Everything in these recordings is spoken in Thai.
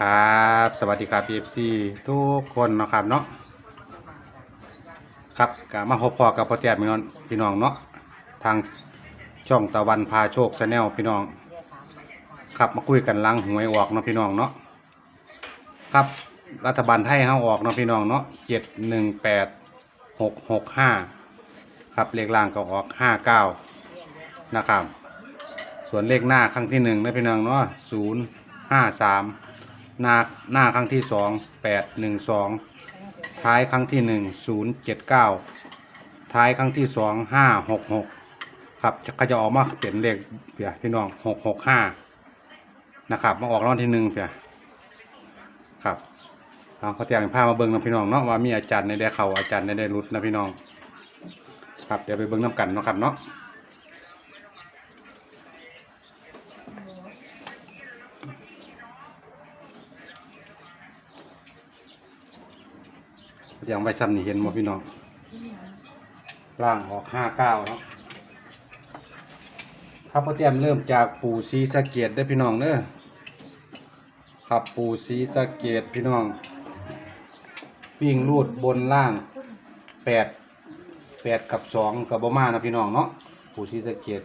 ครับ สวัสดีครับ FC ทุกคนนะครับเนาะครับกมาพบพอกับพ่อแต้มพี่น้องพี่น้องเนาะทางช่องตะวันพาโชคชาแนลพี่น้องครับมาคุยกันลังหวยออกเนาะพี่น้องเนาะครับรัฐบาลไทยเฮาออกเนาะพี่น้องเนาะเจ็ดหนึ่งแปดหกหกห้าครับเลขล่างก็ออกห้าเก้านะครับ ส่วนเลขหน้าครั้งที่หนึ่งนะพี่น้องเนาะศูนย์ห้าสาม หน้าหน้าครั้งที่สองแปดหนึ่งสองท้ายครั้งที่หนึ่งศูนย์เจ็ดเก้าท้ายครั้งที่สองห้าหกหกครับจะก็จะออกมาเป็นเลขเปียพี่น้องหกหกห้านะครับมาออกรอบที่หนึ่งเปียครับเอาเขาเตรียมผ้ามาเบิ้งนะพี่น้องเนาะว่ามีอาจารย์ในได้เขาอาจารย์ในได้รุดนะพี่น้อง ครับเดี๋ยวไปเบิ้งน้ำกันเนาะครับเนาะ อย่างใบซ้ำนี่เห็นหมพี่น้องล่างออกห้าเก้าเนาะครับพ่อเตรียมเริ่มจากปูซีสะเกตได้พี่น้องเด้อครับปูซีสะเกตพี่น้องวิ่งรูดบนล่างแปดแปดกับสองกับบมานะพี่น้องเนาะปูซีสะเกต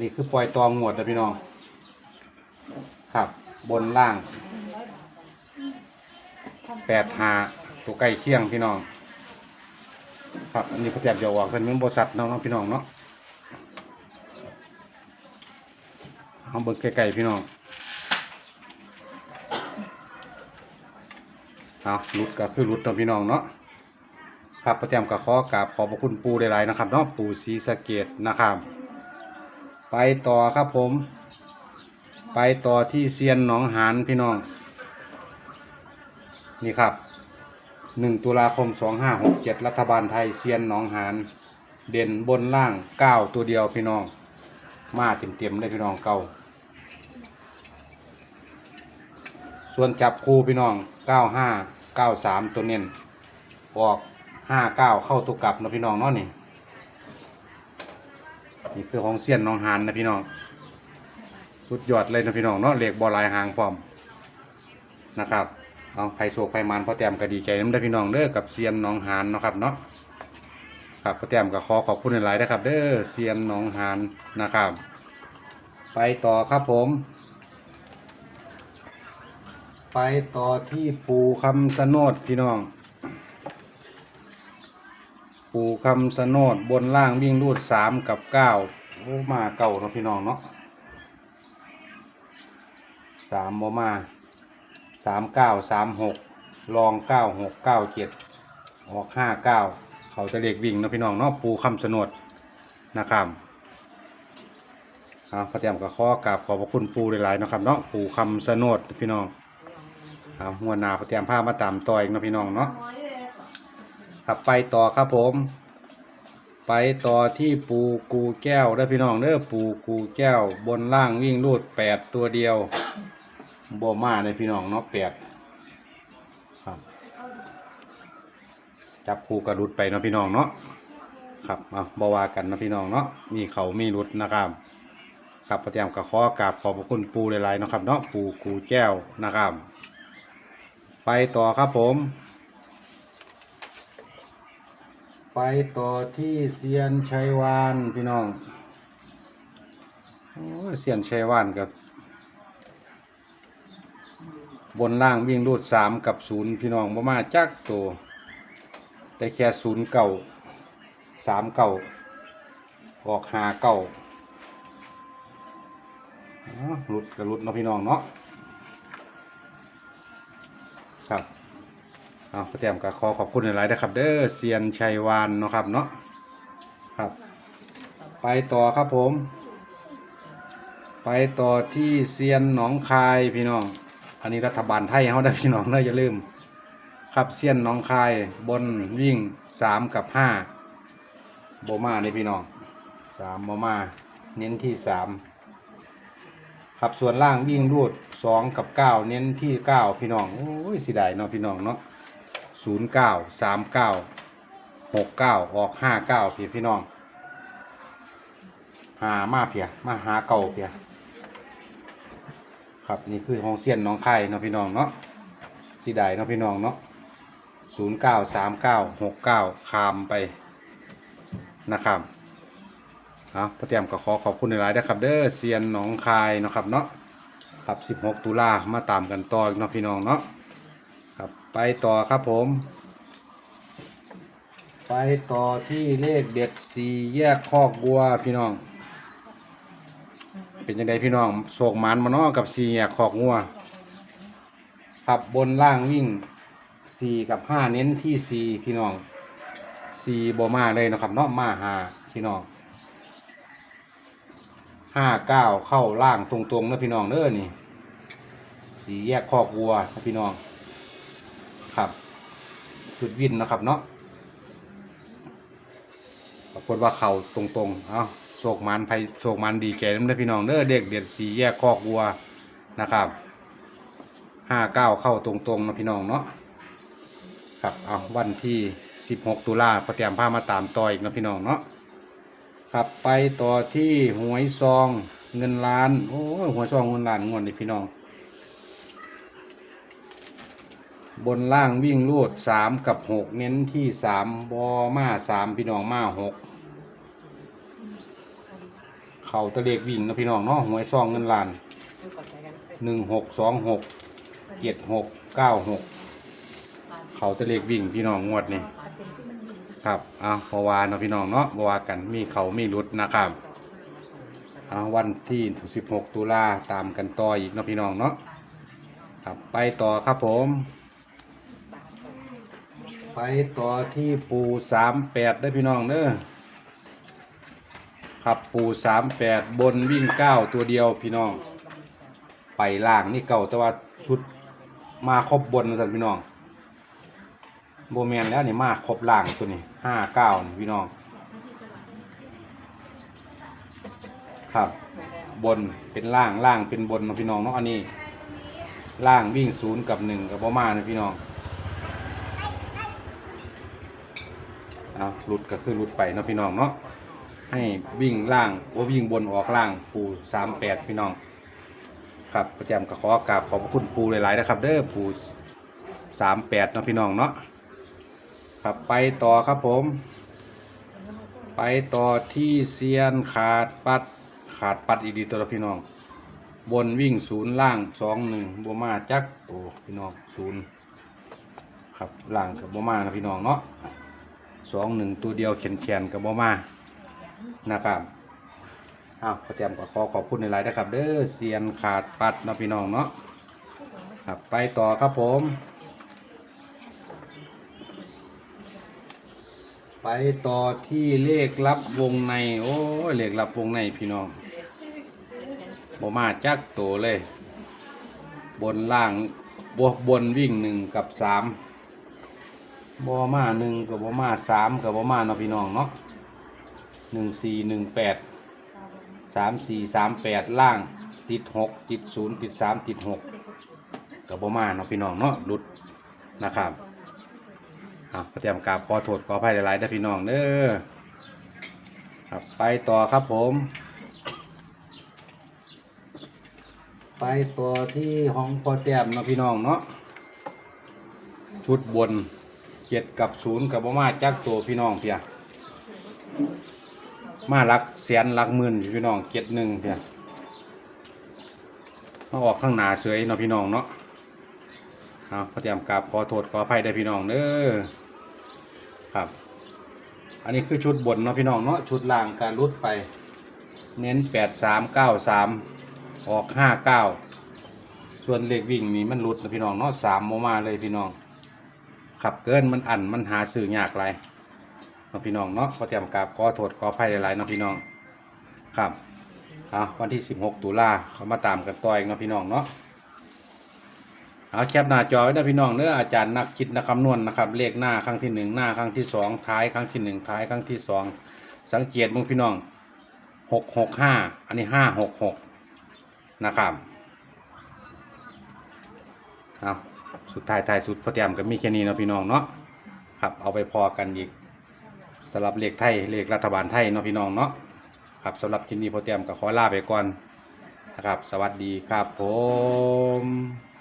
นี่คือปล่อยตองหมวดนะพี่น้อง ครับบนล่างแปดหา ตัวใกล้เคียงพี่น้อง ครับอันนี้พระเจ้าจะออกเป็นมืองบริษัทเนาะเนาะพี่น้องเนาะเอาเบิกไกลๆพี่น้องเอาหลุดก็คือหลุดเนาะพี่น้องเนาะครับพระเจ้าก็ขอกราบขอบพระคุณปูได้หลายๆนะครับเนาะปูศรีสะเกดนะครับไปต่อครับผม ไปต่อที่เซียนหนองหานพี่น้อง นี่ครับ 1 ตุลาคม 2567 รัฐบาลไทยเซียนหนองหานเด่นบนล่าง 9 ตัวเดียวพี่น้อง มาเต็มๆเลยพี่น้องเก่า ส่วนจับคู่พี่น้อง 95 93 ตัวเน้นออก 59 เข้าตัวกลับนะพี่น้องเนาะนี่นี่คือของเซียนหนองหานนะพี่น้อง สุดยอดเลยนะพี่น้องเนาะเหล็กบอลายหางพร้อมนะครับ เอาไผ่โศกไผ่มันพ่อแต้มก็ดีใจน้ำได้พี่น้องเด้อกับเซียนหน้องหานเนาะครับเนาะครับพ่อแต้มก็ขอขอบคุณหลายๆนะครับ เด้อเซียนหน้องหานนะครับ ไปต่อครับผม ไปต่อที่ปูคำสนดพี่น้อง ปูคำสนดบนล่างวิ่งรูดสามกับเก้าโอ้มาเก่าเนาะพี่น้องเนาะสามโมมา สามเก้าสามหกลองเก้าหกเก้าเจ็ดออกห้าเก้าเขาจะเล็กวิ่งนะพี่น้องเนาะปูคำสนดนะครับเอาพระเตรียมกับข้อกราบขอบพระคุณปูหลายๆนะครับเนาะปูคำสนดพี่น้องเอาหัวหนาพระเตรียมผ้ามาตามต่ออีกนะพี่น้องเนาะครับไปต่อครับผม ไปต่อที่ปูกูแก้วเด้พี่น้องเด้อปูกูแก้วบนล่างวิ่งรูดแปดตัวเดียว บ่มาเลยพี่น้องเนาะแปดครับ จับปูกระดุดไปเนาะพี่น้องเนาะครับเอาบ่ว่ากันเนาะพี่น้องเนาะมีเขามีรุดนะครับครับประเตรียมกับขอกราบขอบพระคุณปูหลายๆเนาะครับเนาะปูกูแก้วนะครับ ไปต่อครับผม ไปต่อที่เซียนชัยวานพี่น้องโอ้เซียนชัยวานกับ บนล่างวิ่งรูดสามกับศูนย์พี่น้องบ่มาจักตัวแต่แค่ศูนย์เก่าสามเก่าออกหาเก่าหลุดกับหลุดเนาะพี่น้องเนาะครับเอาพระแต้มก็ขอขอบคุณหลายๆนะครับ เด้อเซียนชัยวานเนาะครับเนาะครับ ไปต่อครับผม ไปต่อที่เซียนหนองคายพี่น้อง อันนี้รัฐบาลไทยเขาได้พี่น้องเด้ออย่าลืม ครับเซียนหนองคายบนวิ่งสามกับห้าโบมาในพี่น้องสามโบมา เน้นที่สามครับส่วนล่างวิ่งรูดสองกับเก้าเน้นที่เก้าพี่น้องโอ้ยสิได้เนาะพี่น้องเนาะศูนย์เก้าสามเก้าหกเก้าออกห้าเก้าพี่พี่น้องหามาเพียมาหาเก่าเพีย ครับนี่คือห้องเซียนน้องไข่เนาะพี่น้องเนาะสีใดเนาะพี่น้องเนาะศูนย์เก้าสามเก้าหกเก้าคามไปนะครับเอาพระเตรียมก็ขอขอบคุณในหลายๆนะครับ เด้อเซียนหนองคายเนาะครับเนาะครับ 16 ตุลามาตามกันต่ออีกเนาะพี่น้องเนาะครับไปต่อครับผม ไปต่อที่เลขเด็ดสี่แยกคอกบัวพี่น้อง เป็นยังไงพี่น้องโศกหมันมาเนาะกับสี่แยกคอกงัวขับบนล่างวิ่งสี่กับห้าเน้นที่สี่พี่น้องสี่บมาเลยนะครับเนาะมาหาพี่น้องห้าเก้าเข้าล่างตรงๆนะพี่น้องเด้อนี่สี่แยกคอกวัวนะพี่น้องครับจุดวินนะครับเนาะปรากฏว่าเข่าตรงๆ เอา ศกมันภัยโศกมันดีแก่น้ำได้พี่น้องเด้อเด็กเด็ดสีแยกคอกวัวนะครับห้าเก้าเข้าตรงๆนะพี่น้องเนาะครับเอาวันที่สิบหกตุลาพระเตรียมผ้ามาตามต่ออีกนะพี่น้องเนาะครับไปต่อที่หวยซองเงินล้านโอ้หวยซองเงินล้านงวดนี่พี่น้อง บนล่างวิ่งลูดสามกับหกเน้นที่สามบอมาสามพี่น้องมาหก เขาตะเลกวิ่งนะพี่น้องเนาะหวยซองเงินล้านหนึ่งหกสองหกเจ็ดหกเก้าหกเขาตะเลกวิ่งพี่น้องงวดนี่ครับเอาเพวาเนาะพี่น้องเนาะบวากันมีเขามีรุดนะครับเอาวันที่สิบหกตุลาตามกันต่ออีกเนาะพี่น้องเนาะครับไปต่อครับผม ไปต่อที่ปูสามแปดได้พี่น้องเด้อ ครับปูสามแปดบนวิ่งเก้าตัวเดียวพี่น้อง ไปล่างนี่เก่าแต่ว่าชุดมาครบบนสันพี่น้องโบแมนแล้วนี่มาครบล่างตัวนี้ห้าเก้าพี่น้อง ครับ บนเป็นล่างล่างเป็นบนนาะพี่น้องเนาะอันนี้ ล่างวิ่งศูนย์กับหนึ่งกับประมานะพี่น้องเอาหลุดก็คือหลุดไปเนาะพี่น้องเนาะ ให้วิ่งล่างโอ้วิ่งบนออกล่างปูสามแปดพี่น้อง ครับประจำก็ขอกราบขอบพระคุณปูหลายๆนะครับ เด้อปูสามแปดเนาะพี่น้องเนาะครับไปต่อครับผม ไปต่อที่เซียนขาดปัดขาดปัดอีกดีตัวพี่น้อง บนวิ่งศูนย์ล่างสองหนึ่งบัวมาจักโอ้พี่น้องศูนย์ครับล่างกับบัวมานะพี่น้องเนาะสองหนึ่งตัวเดียวเขียนเขียนกับบมา นะครับอ้าวพระเตรียมก็ขอขอบคุณในไลน์นะครับ เด้อเซียนขาดปัดนะพี่น้องเนาะครับไปต่อครับผม ไปต่อที่เลขลับวงใน โอ้เลขลับวงในพี่น้องบอมาจักโตเลย บนล่างบวกบนวิ่งหนึ่งกับสามบอมาหนึ่งกับบอมาสามกับบอมาเนาะพี่น้องเนาะ หนึ่งสี่หนึ่งแปดสามสี่สามแปดล่างติดหกติดศูนย์ติดสามติดหกกับบอมาเนาะพี่น้องเนาะหลุดนะครับอะพระเตรียมกราบขอโทษขออภัยหลายๆนะพี่น้องเด้อครับไปต่อครับผม ไปต่อที่ห้องพอแต้มเนาะพี่น้องเนาะชุดบนเจ็ดกับศูนย์กับบ่มาจักตัวพี่น้องเพีย มาหลักแสนหลักหมื่นพี่น้องเจ็ดหนึ่งเพียมาออกข้างหน้าเสยเนาะพี่น้องเนาะเอาพระเตรียมกราบขอโทษขออภัยได้พี่น้องเด้อครับ อันนี้คือชุดบนเนาะพี่น้องเนาะชุดล่างการรุดไป เน้นแปดสามเก้าสามออกห้าเก้าส่วนเลขวิ่งนี่มันรุดนะพี่น้องเนาะสามโมมาเลยพี่น้องขับเกินมันอันมันหาสื่อยากไร นาะพี่น้องเนาะขอเตรียมกราบขอโทษขออภัยหลายๆเนาะพี่น้องครับเอาวันที่ 16 ตุลาเขามาตามกันต่ออีกเนาะพี่น้องเนาะเอาแคปหน้าจอไว้นะพี่น้องเนื้ออาจารย์นักคิดนักคำนวณนะครับ เลขหน้าครั้งที่หนึ่งหน้าครั้งที่สองท้ายครั้งที่หนึ่งท้ายครั้งที่สองสังเกตมึงพี่น้องหกหกห้าอันนี้ห้าหกหกนะครับเอาสุดท้ายท้ายสุดพอเตรียมก็มีแค่นี้นะพี่น้องเนาะครับเอาไปพอกันอีก สำหรับเลขไทยเลขรัฐบาลไทยเนาะพี่น้องเนาะครับสำหรับคลิปนี้พอเตรียมก็ขอลาไปก่อนนะครับ สวัสดีครับผม